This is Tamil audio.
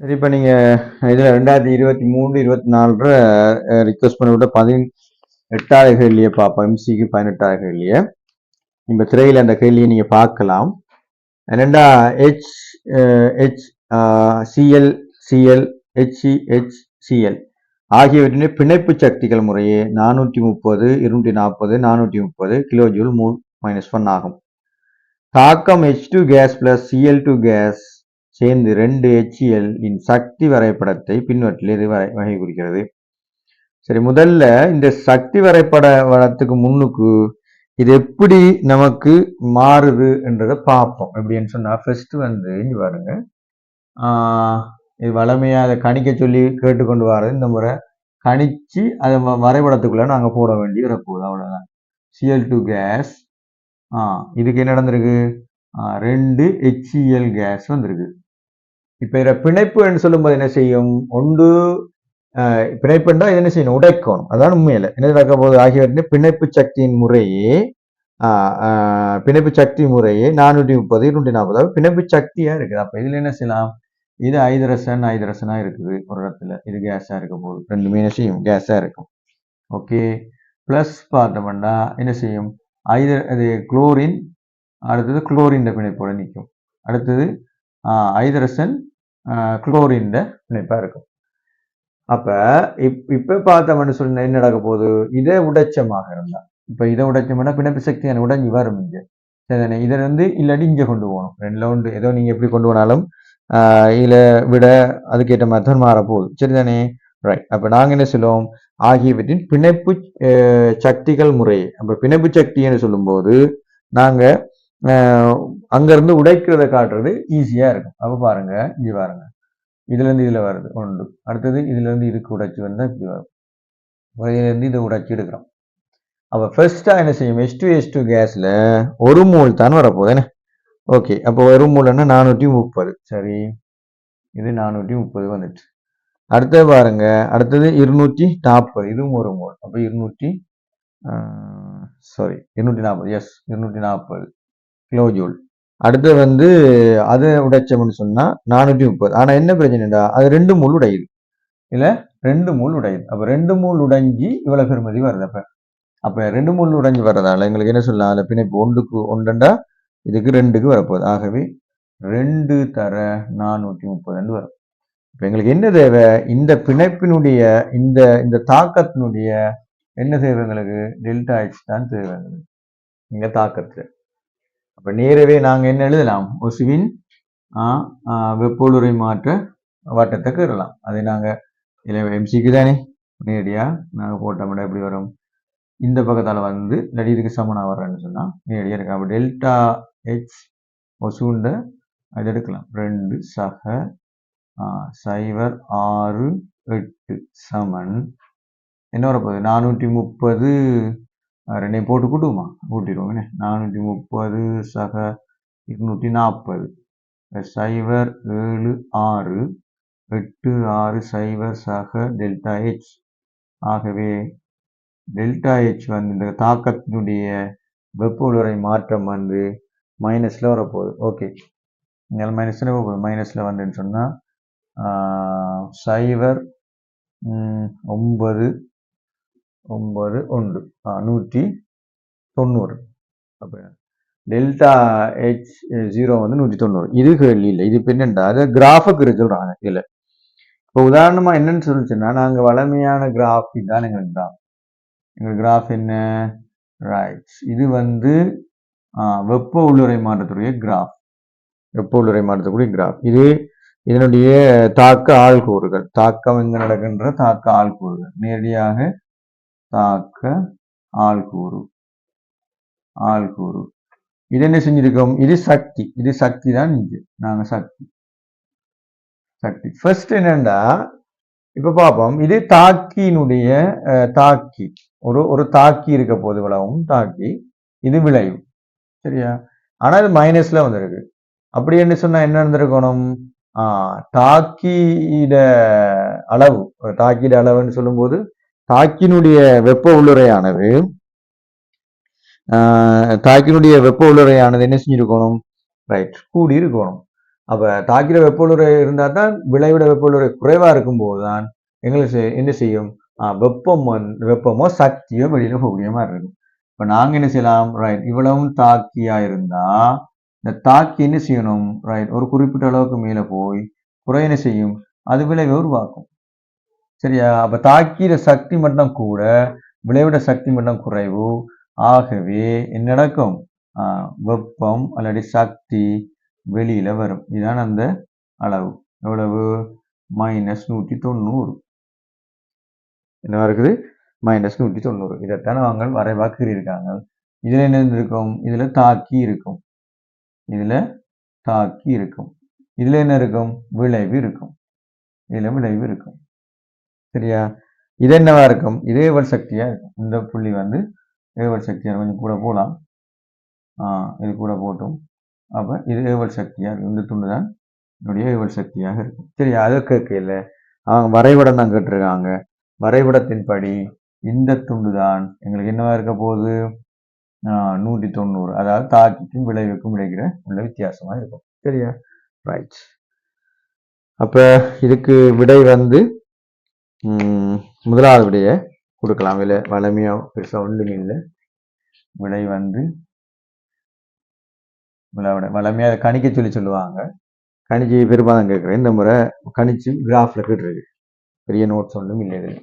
சரி இப்போ நீங்கள் இதில் ரெண்டாயிரத்தி இருபத்தி மூணு இருபத்தி நாலு ரிக்வஸ்ட் பண்ண விட பதின் எட்டாவது கேள்வியை பார்ப்போம். எம்சிக்கு பதினெட்டாவது கேள்வியை. இந்த திரையில் அந்த கேள்வியை நீங்கள் பார்க்கலாம். ரெண்டா H H CL CL HC H CL ஆகியவற்றின் பிணைப்பு சக்திகள் முறையே நானூற்றி முப்பது இருநூற்றி நாற்பது நானூற்றி முப்பது கிலோ ஜூல் மூணு மைனஸ் ஒன் ஆகும். தாக்கம் H two gas plus CL two gas சேர்ந்து ரெண்டு ஹெச்இஎல் இன் சக்தி வரைபடத்தை பின்வற்றில் இது வரை வகை குறிக்கிறது. சரி முதல்ல இந்த சக்தி வரைபட வளத்துக்கு முன்னுக்கு இது எப்படி நமக்கு மாறுது என்றதை பார்ப்போம். எப்படின்னு சொன்னா ஃபர்ஸ்ட் வந்து இங்க பாருங்க. இது வளமையா அதை கணிக்க சொல்லி கேட்டுக்கொண்டு வர்றது இந்த முறை கணிச்சு அதை வ- வரைபடத்துக்குள்ள நாங்கள் போட வேண்டி வரப்போகுது. அவ்வளவுதான். சிஎல் டூ கேஸ் ஆ இதுக்கு என்ன நடந்திருக்கு? ரெண்டு ஹெச்இஎல் கேஸ் வந்திருக்கு. இப்ப பிணைப்பு என்று சொல்லும்போது என்ன செய்யும்? ஒன்று ஆஹ், பிணைப்புண்டா இது என்ன செய்யணும்? உடைக்கணும். அதான் உண்மையில. என்ன நடக்க போது ஆகியவற்றின் பிணைப்பு சக்தியின் முறையே ஆஹ், பிணைப்பு சக்தி முறையே நானூற்றி முப்பது இருநூற்றி நாற்பது. பிணைப்பு சக்தியா இருக்குது. அப்ப இதுல என்ன செய்யலாம்? இது ஐதரசன் ஐதரசனா இருக்குது ஒரு இடத்துல. இது கேஸா இருக்க போகுது. ரெண்டுமே என்ன செய்யும்? கேஸா இருக்கும். ஓகே. ப்ளஸ் பார்த்தோம்னா என்ன செய்யும்? ஐதர் அது குளோரின் அடுத்தது குளோரின் பிணைப்போட நிற்கும். அடுத்தது ஐதரசன் குளோரின் பிணைப்பாக இருக்கும். அப்போ இப் இப்போ பார்த்தோம்னு சொன்ன என்ன நடக்க போகுது? இதை உடைச்சமாக இருந்தால் இப்போ இதை உடைச்சோம்னா பிணைப்பு சக்தி எனக்கு உடஞ்சி வரும் இங்கே. சரிதானே இதை வந்து இல்லாட்டி இங்கே கொண்டு போகணும். ரெண்டில் ஒன்று ஏதோ நீங்கள் எப்படி கொண்டு போனாலும் இதில் விட அதுக்கேற்ற மாதிரி தான் மாற போகுது சரிதானே ரைட் அப்போ நாங்கள் என்ன சொல்லுவோம்? ஆகியவற்றின் பிணைப்பு சக்திகள் முறை அப்போ பிணைப்பு சக்தின்னு சொல்லும்போது நாங்கள் அங்கேருந்து உடைக்கிறத காட்டுறது ஈஸியாக இருக்கும். அப்போ பாருங்கள் இங்கே பாருங்கள் இதுலேருந்து இதில் வருது. ஒன்று. அடுத்தது இதுலேருந்து இதுக்கு உடைச்சி வந்தால் இப்படி வரும். இதுல இதை உடைச்சி எடுக்கிறோம். அப்போ ஃபர்ஸ்ட்டாக என்ன செய்யும்? எஸ் டூ எஸ் டூ கேஸில் ஒரு மூல் தான் வரப்போகுது என்ன? ஓகே அப்போ ஒரு மூலன்னா நானூற்றி முப்பது. சரி. இது நானூற்றி முப்பது வந்துட்டு. அடுத்தது பாருங்க. அடுத்தது இருநூற்றி நாற்பது. இதுவும் ஒரு மூல். அப்போ இருநூற்றி சாரி இருநூற்றி நாற்பது. எஸ் இருநூற்றி நாற்பது. கிலோ ஜூல் அடுத்து வந்து அதை உடைச்சோம்னு சொன்னால் நானூற்றி முப்பது. ஆனால் என்ன பிரச்சனைடா? அது ரெண்டு மூல் உடையுது. இல்லை? ரெண்டு மூல் உடையுது. அப்போ ரெண்டு மூல் உடைஞ்சி இவ்வளோ பெருமதி வருது அப்போ. அப்போ ரெண்டு மூல் உடைஞ்சு வர்றதால எங்களுக்கு என்ன சொல்லலாம்? அதுல பிணைப்பு ஒன்றுக்கு ஒன்றுண்டா? இதுக்கு ரெண்டுக்கு வரப்போகுது. ஆகவே ரெண்டு தர நானூற்றி முப்பதுன்னு வரும். இப்போ எங்களுக்கு என்ன தேவை? இந்த பிணைப்பினுடைய இந்த இந்த தாக்கத்தினுடைய என்ன தேவை எங்களுக்கு? டெல்டா எக்ஸ் தான் தேவை எங்களுக்கு. தாக்கத்தில். அப்போ நேரவே நாங்கள் என்ன எழுதலாம்? ஒசுவின் வெப்பொழுரை மாற்ற வட்டத்தை கீறலாம் அதை நாங்கள் இதில் எம்சிக்கு தானே நேரடியாக நாங்கள் போட்டோம்னா எப்படி வரும்? இந்த பக்கத்தால் வந்து இல்லாட்டி இதுக்கு சமனாக வர்றேன்னு சொன்னால் நேரடியாக இருக்கு? அப்போ டெல்டா ஹெச் ஒசுண்ட அது எடுக்கலாம். ரெண்டு சக சைவர் ஆறு எட்டு சமன். என்ன வரப்போகுது? நானூற்றி முப்பது ரெண்டையும் போட்டு கூட்டுமா கூட்டிடுவோம் என்ன? நானூற்றி முப்பது சக இருநூற்றி நாற்பது. சைவர் ஏழு ஆறு எட்டு ஆறு சைவர் சக டெல்டா ஹெச் ஆகவே டெல்டா ஹெச் வந்து இந்த தாக்கத்தினுடைய வெப்ப உலரை மாற்றம் வந்து மைனஸில் வரப்போகுது. ஓகே இங்கே மைனஸில் போகுது? மைனஸில் வந்துன்னு சொன்னால் சைவர் ஒன்பது ஒன்பது ஒன்று. ஆ, நூற்றி தொண்ணூறு. அப்போ டெல்டா ஹெச் ஜீரோ வந்து நூற்றி தொண்ணூறு. இது கேள்வி இல்லை. இது இப்போ என்னண்டா? அது கிராஃபுக்கு சொல்கிறாங்க இதில் இப்போ உதாரணமாக என்னன்னு சொல்லிச்சுன்னா நாங்கள் வளமையான கிராஃப் இதுதான் எங்கள் கிராஃப் எங்கள் கிராஃப் என்ன? ரைட் இது வந்து வெப்ப உள்ளுரை மாற்றத்துடைய கிராஃப் வெப்ப உள்ளுரை மாற்றத்துக்குரிய கிராஃப் இது இதனுடைய தாக்க ஆள்கூறுகள் தாக்கம் இங்கே நடக்கின்ற தாக்க ஆள்கூறுகள் நேரடியாக தாக்க ஆள்கூறு ஆள்கூறு இது என்ன செஞ்சிருக்கோம்? இது சக்தி. இது சக்தி தான் இங்கு. நாங்க சக்தி. சக்தி. ஃபர்ஸ்ட் என்னன்னா இப்ப பார்ப்போம் இது தாக்கியினுடைய அஹ், தாக்கி. ஒரு ஒரு தாக்கி இருக்க போது விளவும் தாக்கி. இது விளைவு. சரியா? ஆனா இது மைனஸ்ல வந்திருக்கு. அப்படி என்ன சொன்னா என்ன நடந்திருக்கணும்? ஆஹ் தாக்கியிட அளவு. தாக்கிட அளவுன்னு சொல்லும்போது தாக்கினுடைய வெப்ப உள்ளுரையானது ஆஹ் தாக்கினுடைய வெப்ப உள்ளுரையானது என்ன செஞ்சிருக்கணும்? ரைட் கூடி இருக்கணும் அப்ப தாக்கிற வெப்போலுரை இருந்தால் தான் விளைவிட வெப்போலுரை குறைவா இருக்கும்போது தான் எங்களுக்கு என்ன செய்யும்? ஆஹ் வெப்பம் வெப்பமோ சக்தியோ வெளியில் போகக்கூடிய மாதிரி இருக்கும். இப்ப நாங்க என்ன செய்யலாம்? ரைட் இவ்வளவும் தாக்கியா இருந்தா இந்த தாக்கி என்ன செய்யணும்? ரைட் ஒரு குறிப்பிட்ட அளவுக்கு மேல போய் குறை என்ன செய்யும்? அது விளைவை உருவாக்கும். சரியா? அப்போ தாக்கிற சக்தி மட்டும் கூட விளைவிட சக்தி மட்டும் குறைவு. ஆகவே என்ன நடக்கும்? ஆஹ் வெப்பம் அல்லது சக்தி வெளியில் வரும். இதுதான் அந்த அளவு. எவ்வளவு? மைனஸ் நூற்றி தொண்ணூறு. என்ன இருக்குது? மைனஸ் நூற்றி தொண்ணூறு. இதைத்தான் அவங்க வரைவாக்கியிருக்காங்க. இருக்காங்க இதுல என்ன இருக்கும் இதில் தாக்கி இருக்கும். இதில் தாக்கி இருக்கும். இதில் என்ன இருக்கும்? விளைவு இருக்கும். இதில் விளைவு இருக்கும். சரியா? இது என்னவா இருக்கும்? இது சக்தியாக சக்தியா இருக்கும். இந்த புள்ளி வந்து ஏவல் சக்தியா கொஞ்சம் கூட போலாம். இது கூட போட்டும். அப்ப இது ஏவல் சக்தியா இருக்கும். இந்த துண்டு தான் என்னுடைய ஏவல் சக்தியாக இருக்கும். சரி அதை கேட்கல அவங்க வரைபடம் தான் கேட்டிருக்காங்க. வரைபடத்தின்படி இந்த துண்டு தான். எங்களுக்கு என்னவா இருக்க போகுது? நூற்றி தொண்ணூறு. அதாவது தாக்கிக்கும் விளைவுக்கும் இடைக்கிற உள்ள வித்தியாசமாக இருக்கும். சரியா? ரைட் அப்போ இதுக்கு விடை வந்து முதலாவது விடையை கொடுக்கலாம். விலை வளமையா பெருசாக ஒன்றும் இல்லை. விலை வந்து விட வளமையா கணிக்க சொல்லி சொல்லுவாங்க. கணிச்சு பெரும்பாலும் கேட்குறேன். இந்த முறை கணிச்சு கிராஃபில் கேட்டுருக்கு. பெரிய நோட்ஸ் ஒன்றும் இல்லை இதில்.